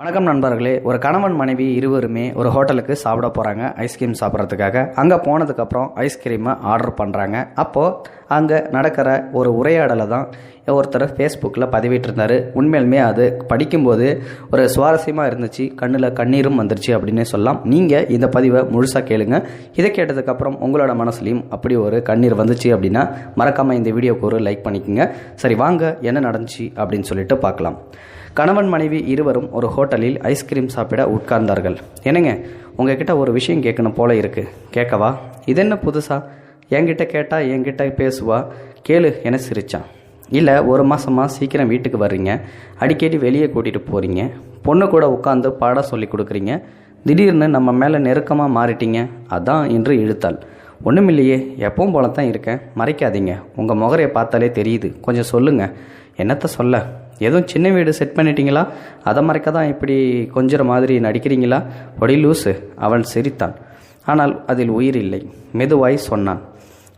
வணக்கம் நண்பர்களே. ஒரு கணவன் மனைவி இருவருமே ஒரு ஹோட்டலுக்கு சாப்பிட போகிறாங்க ஐஸ்கிரீம் சாப்பிட்றதுக்காக. அங்கே போனதுக்கப்புறம் ஐஸ்கிரீமை ஆர்டர் பண்ணுறாங்க அப்போது அங்கே நடக்கிற ஒரு உரையாடலை தான் ஒருத்தர் ஃபேஸ்புக்கில் பதிவிட்டிருந்தார். உண்மையிலுமே அது படிக்கும்போது ஒரு சுவாரஸ்யமாக இருந்துச்சு. கண்ணில் கண்ணீரும் வந்துருச்சு அப்படின்னே சொல்லலாம். நீங்கள் இந்த பதிவை முழுசாக கேளுங்க. இதை கேட்டதுக்கப்புறம் உங்களோட மனசுலையும் அப்படி ஒரு கண்ணீர் வந்துச்சு அப்படின்னா மறக்காமல் இந்த வீடியோக்கு ஒரு லைக் பண்ணிக்கோங்க. சரி வாங்க என்ன நடந்துச்சு அப்படின்னு சொல்லிட்டு பார்க்கலாம். கணவன் மனைவி இருவரும் ஒரு ஹோட்டலில் ஐஸ்கிரீம் சாப்பிட உட்கார்ந்தார்கள். என்னங்க உங்ககிட்ட ஒரு விஷயம் கேட்கணும் போல இருக்கு. கேட்கவா? இது என்ன புதுசா? என்கிட்ட கேட்டா என்கிட்ட பேசுவா? கேளு என சிரிச்சான். இல்லை ஒரு மாசமா சீக்கிரம் வீட்டுக்கு வர்றீங்க. அடிக்கடி வெளியே கூட்டிகிட்டு போகிறீங்க பொண்ணு கூட உட்காந்து பாட சொல்லி கொடுக்குறீங்க. திடீர்னு நம்ம மேலே நெருக்கமாக மாறிட்டீங்க. அதான் என்று இழுத்தாள் ஒன்றுமில்லையே எப்பவும் போல தான் இருக்கேன். மறைக்காதீங்க. உங்கள் முகரையை பார்த்தாலே தெரியுது. கொஞ்சம் சொல்லுங்கள் என்னத்த சொல்ல? எதுவும் சின்ன வீடு செட் பண்ணிட்டீங்களா? அதை மறைக்க தான் இப்படி கொஞ்சிற மாதிரி நடிக்கிறீங்களா? ஒடி லூசு அவன் சிரித்தான். ஆனால் அதில் உயிர் இல்லை. மெதுவாய் சொன்னான்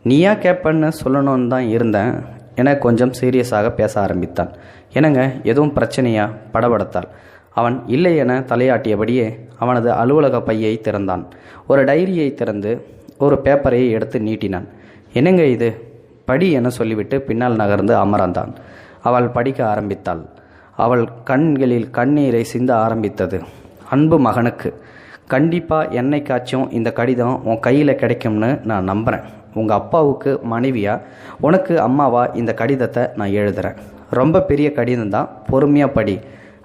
நீயா கேட்பன்னு சொல்லணும்னு தான் இருந்தேன். என கொஞ்சம் சீரியஸாக பேச ஆரம்பித்தான். என்னங்க எதுவும் பிரச்சனையா? படபடத்தாள் அவன் இல்லை என தலையாட்டியபடியே அவனது அலுவலக பையை திறந்தான். ஒரு டைரியை திறந்து ஒரு பேப்பரை எடுத்து நீட்டினான். என்னங்க இது? படி என சொல்லிவிட்டு பின்னால் நகர்ந்து அமர்ந்தான். அவள் படிக்க ஆரம்பித்தாள். அவள் கண்களில் கண்ணீரை சிந்த ஆரம்பித்தது. அன்பு மகனுக்கு கண்டிப்பாக என்னைக்காச்சும் இந்த கடிதம் உன் கையில் கிடைக்கும்னு நான் நம்புகிறேன் உங்கள் அப்பாவுக்கு மனைவியா உனக்கு அம்மாவா இந்த கடிதத்தை நான் எழுதுகிறேன் ரொம்ப பெரிய கடிதம் தான் பொறுமையாக படி.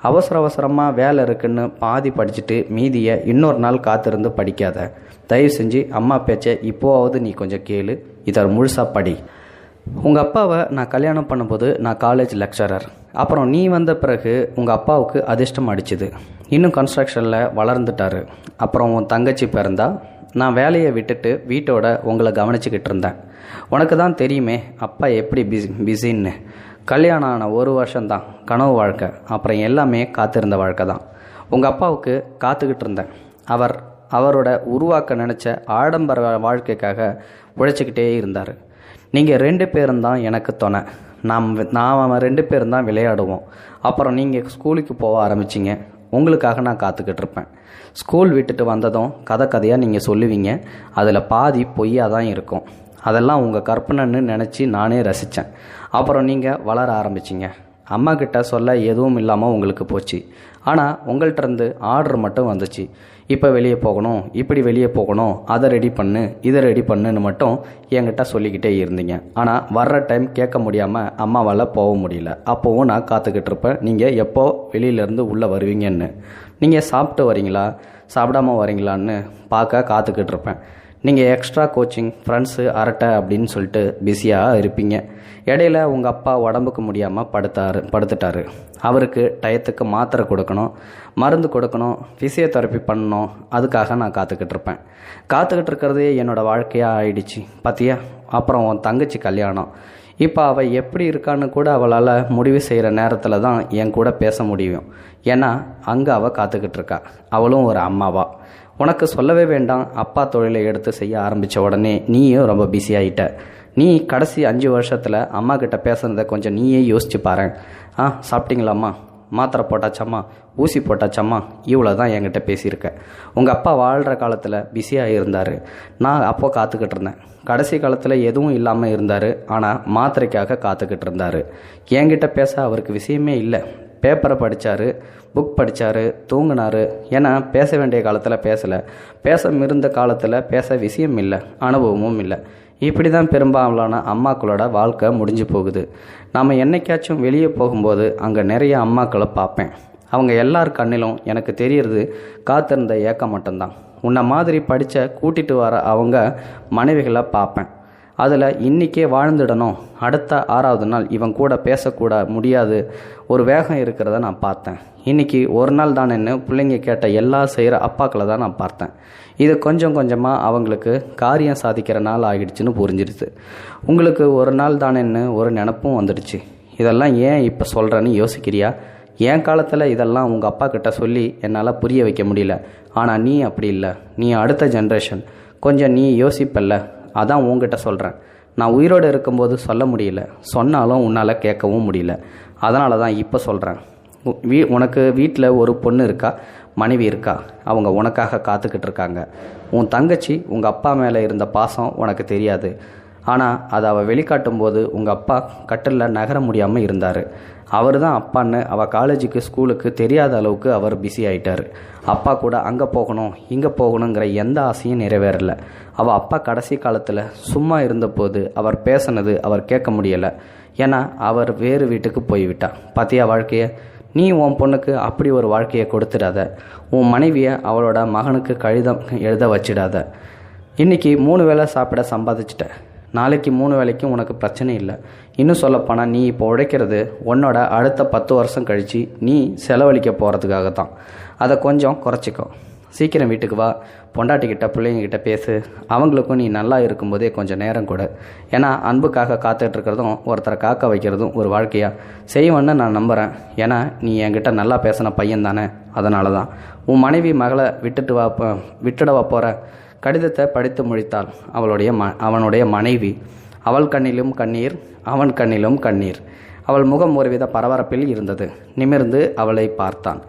அவசர அவசரமாக வேலை இருக்குன்னு பாதி படிச்சுட்டு மீதியை இன்னொரு நாள் காத்திருந்து படிக்காத. தயவு செஞ்சு அம்மா பேச்சை இப்போவாவது நீ கொஞ்சம் கேளு. இதை முழுசாக படி. உங்கள் அப்பாவை நான் கல்யாணம் பண்ணும்போது நான் காலேஜ் லெக்சரர் அப்புறம் நீ வந்த பிறகு உங்கள் அப்பாவுக்கு அதிர்ஷ்டம் அடிச்சுது. இன்னும் கன்ஸ்ட்ரக்ஷனில் வளர்ந்துட்டாரு. அப்புறம் உன் தங்கச்சி பிறந்தா நான் வேலையை விட்டுட்டு வீட்டோட உங்களை கவனிச்சுக்கிட்டு இருந்தேன். உனக்கு தான் தெரியுமே அப்பா எப்படி பிஸி பிஸின்னு கல்யாணம் ஆன ஒரு வருஷம்தான் கனவு வாழ்க்கை. அப்புறம் எல்லாமே காத்திருந்த வாழ்க்கை தான். உங்கள் அப்பாவுக்கு காத்துக்கிட்டு இருந்தேன். அவர் அவரோட உருவாக்க நினச்ச ஆடம்பர வாழ்க்கைக்காக உழைச்சிக்கிட்டே இருந்தார். நீங்கள் ரெண்டு பேரும் தான் எனக்கு துணை. நாம் நாம் ரெண்டு பேரும் தான் விளையாடுவோம். அப்புறம் நீங்கள் ஸ்கூலுக்கு போக ஆரம்பிச்சிங்க. உங்களுக்காக நான் காத்துக்கிட்டு இருப்பேன். ஸ்கூல் விட்டுட்டு வந்ததும் கதை கதையாக நீங்கள் சொல்லுவீங்க. அதில் பாதி பொய்யாக தான் இருக்கும். அதெல்லாம் உங்கள் கற்பனைன்னு நினச்சி நானே ரசித்தேன் அப்புறம் நீங்கள் வளர ஆரம்பிச்சிங்க. அம்மா கிட்ட சொல்ல எதுவும் இல்லாமல் உங்களுக்கு போச்சு. ஆனால் உங்கள்கிட்ட இருந்து ஆர்டர் மட்டும் வந்துச்சு. இப்போ வெளியே போகணும் இப்படி வெளியே போகணும் அதை ரெடி பண்ணு இதை ரெடி பண்ணுன்னு மட்டும் என்கிட்ட சொல்லிக்கிட்டே இருந்தீங்க. ஆனால் வர்ற டைம் கேட்க முடியாமல் அம்மாவால் போக முடியல. அப்போவும் நான் காத்துக்கிட்டு இருப்பேன். நீங்கள் எப்போ வெளியிலேருந்து உள்ளே வருவீங்கன்னு. நீங்கள் சாப்பிட்டு வரீங்களா? சாப்பிடாம வரீங்களான்னு பார்க்க காத்துக்கிட்டு இருப்பேன். நீங்கள் எக்ஸ்ட்ரா கோச்சிங் ஃப்ரெண்ட்ஸு அரட்டை அப்படின்னு சொல்லிட்டு பிஸியாக இருப்பீங்க. இடையில உங்கள் அப்பா உடம்புக்கு முடியாமல் படுத்தாரு படுத்துட்டாரு. அவருக்கு டயத்துக்கு மாத்திரை கொடுக்கணும் மருந்து கொடுக்கணும் ஃபிசியோதெரப்பி பண்ணணும். அதுக்காக நான் காத்துக்கிட்டு இருப்பேன். காத்துக்கிட்டு இருக்கிறதே என்னோடய வாழ்க்கையாக ஆயிடுச்சு. பார்த்தியா அப்புறம் உன் தங்கச்சி கல்யாணம். இப்போ அவள் எப்படி இருக்கான்னு கூட அவளால் முடிவு செய்கிற நேரத்தில் தான் என் கூட பேச முடியும். ஏன்னா அங்கே அவள் காத்துக்கிட்டு இருக்கா. அவளும் ஒரு அம்மாவா. உனக்கு சொல்லவே வேண்டாம். அப்பா தொழிலை எடுத்து செய்ய ஆரம்பித்த உடனே நீயும் ரொம்ப பிஸி ஆகிட்ட நீ கடைசி அஞ்சு வருஷத்தில் அம்மா கிட்ட பேசுனதை கொஞ்சம் நீயே யோசிச்சு பாரு ஆ சாப்பிட்டீங்களாம்மா? மாத்திரை போட்டாச்சம்மா ஊசி போட்டாச்சம்மா இவ்வளோ தான் என்கிட்ட பேசியிருக்கேன் உங்கள் அப்பா வாழ்கிற காலத்தில் பிஸியாக இருந்தார். நான் அப்போ காத்துக்கிட்டு இருந்தேன். கடைசி காலத்தில் எதுவும் இல்லாமல் இருந்தார். ஆனால் மாத்திரைக்காக காத்துக்கிட்டு இருந்தார். என்கிட்ட பேச அவருக்கு விஷயமே இல்லை. பேப்பரை படித்தார் புக் படித்தார் தூங்கினார். ஏன்னா பேச வேண்டிய காலத்தில் பேசலை. பேச இருந்த காலத்தில் பேச விஷயம் இல்லை. அனுபவமும் இல்லை. இப்படி தான் பெரும்பாலான அம்மாக்களோட வாழ்க்கை முடிஞ்சு போகுது. நாம் என்னைக்காச்சும் வெளியே போகும்போது அங்கே நிறைய அம்மாக்களை பார்ப்பேன். அவங்க எல்லார் கண்ணிலும் எனக்கு தெரியறது காத்திருந்த ஏக்கம் மட்டும்தான். உன்னை மாதிரி படித்த கூட்டிகிட்டு வர அவங்க மனைவிகளை பார்ப்பேன். அதில் இன்றைக்கே வாழ்ந்துடணும். அடுத்த ஆறாவது நாள் இவன் கூட பேசக்கூட முடியாது. ஒரு வேகம் இருக்கிறத நான் பார்த்தேன். இன்றைக்கி ஒரு நாள் தானேன்னு பிள்ளைங்க கேட்ட எல்லா செய்கிற அப்பாக்களை தான் நான் பார்த்தேன். இது கொஞ்சம் கொஞ்சமாக அவங்களுக்கு காரியம் சாதிக்கிற நாள் ஆகிடுச்சுன்னு புரிஞ்சிடுது உங்களுக்கு ஒரு நாள் தானேன்னு ஒரு நினப்பும் வந்துடுச்சு. இதெல்லாம் ஏன் இப்போ சொல்கிறேன்னு யோசிக்கிறியா? என் காலத்தில் இதெல்லாம் உங்கள் அப்பா கிட்ட சொல்லி என்னால் புரிய வைக்க முடியல. ஆனால் நீ அப்படி இல்லை. நீ அடுத்த ஜென்ரேஷன் கொஞ்சம் நீ யோசிப்பல்ல. அதான் உங்ககிட்ட சொல்கிறேன் நான் உயிரோடு இருக்கும்போது சொல்ல முடியல. சொன்னாலும் உன்னால் கேட்கவும் முடியல. அதனால தான் இப்போ சொல்கிறேன் வீ உனக்கு வீட்டில் ஒரு பொண்ணு இருக்கா? மனைவி இருக்கா? அவங்க உனக்காக காத்துக்கிட்டு இருக்காங்க. உன் தங்கச்சி உங்கள் அப்பா மேலே இருந்த பாசம் உனக்கு தெரியாது. ஆனால் அதை அவள் வெளிக்காட்டும் போது உங்கள் அப்பா கட்டலில் நகர முடியாமல் இருந்தார். அவர் தான் அப்பான்னு அவள் காலேஜுக்கு ஸ்கூலுக்கு தெரியாத அளவுக்கு அவர் பிஸி ஆகிட்டார் அப்பா கூட அங்கே போகணும் இங்கே போகணுங்கிற எந்த ஆசையும் நிறைவேறல. அவள் அப்பா கடைசி காலத்தில் சும்மா இருந்தபோது அவர் பேசினது அவர் கேட்க முடியலை. ஏன்னா அவர் வேறு வீட்டுக்கு போய்விட்டா. பார்த்தியா வாழ்க்கையை? நீ உன் பொண்ணுக்கு அப்படி ஒரு வாழ்க்கையை கொடுத்துடாத. உன் மனைவியை அவளோட மகனுக்கு கழுதம் எழுத வச்சிடாத. இன்னைக்கு மூணு வேளை சாப்பிட சம்பாதிச்சிட்ட. நாளைக்கு மூணு வேளைக்கும் உனக்கு பிரச்சனை இல்லை. இன்னும் சொல்லப்போனால் நீ இப்போ உழைக்கிறது உன்னோட அடுத்த பத்து வருஷம் கழித்து நீ செலவழிக்க போகிறதுக்காக தான் அதை கொஞ்சம் குறைச்சிக்கோ. சீக்கிரம் வீட்டுக்கு வா. பொண்டாட்டிக்கிட்ட பிள்ளைங்கக்கிட்ட பேசு. அவங்களுக்கும் நீ நல்லா இருக்கும்போதே கொஞ்சம் நேரம் கொடு. ஏன்னா அன்புக்காக காத்துட்ருக்கிறதும் ஒருத்தரை காக்க வைக்கிறதும் ஒரு வாழ்க்கையாக செய்வேன்னு நான் நம்புகிறேன் ஏன்னா நீ என்கிட்ட நல்லா பேசின பையன் தானே அதனால தான் உன் மனைவி மகளை விட்டுட்டு வா விட்டுடவா போகிற கடிதத்தை படித்து முடித்தாள். அவளுடைய ம அவனுடைய மனைவி அவள் கண்ணிலும் கண்ணீர் அவன் கண்ணிலும் கண்ணீர். அவள் முகம் ஒருவித பரபரப்பில் இருந்தது. நிமிர்ந்து அவளை பார்த்தான்.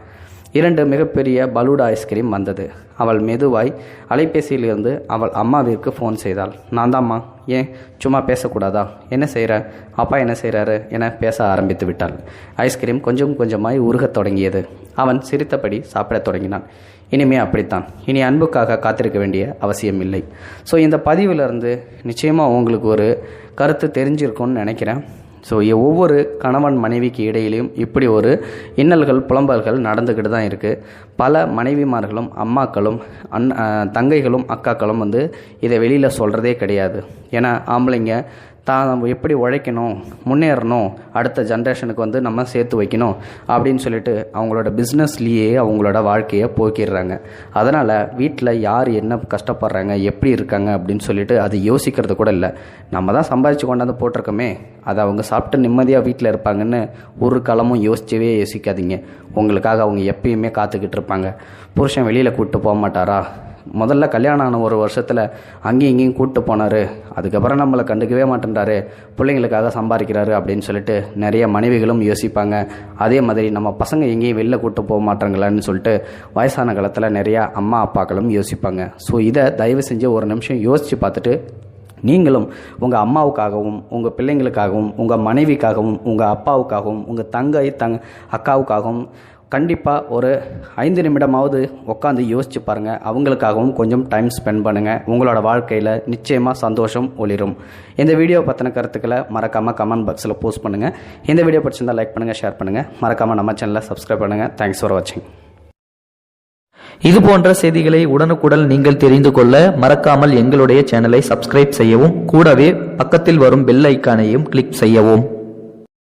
இரண்டு மிகப்பெரிய பலூட் ஐஸ்கிரீம் வந்தது. அவள் மெதுவாய் அலைபேசியிலிருந்து அவள் அம்மாவிற்கு ஃபோன் செய்தாள். நான் தாம்மா ஏன்? சும்மா பேசக்கூடாதா? என்ன செய்கிற அப்பா என்ன செய்கிறாரு என பேச ஆரம்பித்து விட்டாள். ஐஸ்கிரீம் கொஞ்சம் கொஞ்சமாய் உருகத் தொடங்கியது. அவன் சிரித்தபடி சாப்பிடத் தொடங்கினான். இனிமே அப்படித்தான். இனி அன்புக்காக காத்திருக்க வேண்டிய அவசியம் இல்லை. ஸோ இந்த பதிவிலிருந்து நிச்சயமாக உங்களுக்கு ஒரு கருத்து தெரிஞ்சிருக்கும்னு நினைக்கிறேன். ஸோ ஒவ்வொரு கணவன் மனைவிக்கு இடையிலையும் இப்படி ஒரு இன்னல்கள் புலம்பல்கள் நடந்துக்கிட்டு தான் இருக்குது பல மனைவிமார்களும் அம்மாக்களும் அண் தங்கைகளும் அக்காக்களும் வந்து இதை வெளியில் சொல்கிறதே கிடையாது. ஏன்னா ஆம்பளைங்க தான் நம்ம எப்படி உழைக்கணும் முன்னேறணும் அடுத்த ஜென்ரேஷனுக்கு வந்து நம்ம சேர்த்து வைக்கணும் அப்படின்னு சொல்லிட்டு அவங்களோட பிஸ்னஸ்லேயே அவங்களோட வாழ்க்கையை போக்கிடுறாங்க. அதனால் வீட்டில் யார் என்ன கஷ்டப்படுறாங்க எப்படி இருக்காங்க அப்படின்னு சொல்லிட்டு அது யோசிக்கிறது கூட இல்லை. நம்ம தான் சம்பாதிச்சு கொண்டாந்து போட்டிருக்கோமே அதை அவங்க சாப்பிட்டு நிம்மதியாக வீட்டில் இருப்பாங்கன்னு ஒரு காலமும் யோசிச்சவே யோசிக்காதீங்க. உங்களுக்காக அவங்க எப்பயுமே காத்துக்கிட்டு இருப்பாங்க. புருஷன் வெளியில் கூப்பிட்டு போக மாட்டாரா? முதல்ல கல்யாணம் ஆன ஒரு வருஷத்தில் அங்கேயும் இங்கேயும் கூப்பிட்டு போனார். அதுக்கப்புறம் நம்மளை கண்டுக்கவே மாட்டேன்றாரு. பிள்ளைங்களுக்காக சம்பாதிக்கிறாரு அப்படின்னு சொல்லிட்டு நிறைய மனைவிகளும் யோசிப்பாங்க. அதே மாதிரி நம்ம பசங்க எங்கேயும் வெளில கூப்பிட்டு போக மாட்டாங்களான்னு சொல்லிட்டு வயசான காலத்தில் நிறையா அம்மா அப்பாக்களும் யோசிப்பாங்க. ஸோ இதை தயவு செஞ்சு ஒரு நிமிஷம் யோசித்து பார்த்துட்டு நீங்களும் உங்கள் அம்மாவுக்காகவும் உங்கள் பிள்ளைங்களுக்காகவும் உங்கள் மனைவிக்காகவும் உங்கள் அப்பாவுக்காகவும் உங்கள் தங்கை தங் அக்காவுக்காகவும் கண்டிப்பாக ஒரு ஐந்து நிமிடமாவது உட்காந்து யோசிச்சு பாருங்கள் அவங்களுக்காகவும் கொஞ்சம் டைம் ஸ்பெண்ட் பண்ணுங்கள் உங்களோட வாழ்க்கையில் நிச்சயமாக சந்தோஷம் ஒளிரும். இந்த வீடியோ பற்றின கருத்துக்களை மறக்காமல் கமெண்ட் பாக்ஸில் போஸ்ட் பண்ணுங்கள் இந்த வீடியோ பிடிச்சிருந்தால் லைக் பண்ணுங்கள் ஷேர் பண்ணுங்கள் மறக்காமல் நம்ம சேனலை சப்ஸ்கிரைப் பண்ணுங்கள் தேங்க்ஸ் ஃபார் வாட்சிங் இது போன்ற செய்திகளை உடனுக்குடன் நீங்கள் தெரிந்து கொள்ள மறக்காமல் எங்களுடைய சேனலை சப்ஸ்கிரைப் செய்யவும் கூடவே பக்கத்தில் வரும் பெல் ஐக்கானையும் கிளிக் செய்யவும்.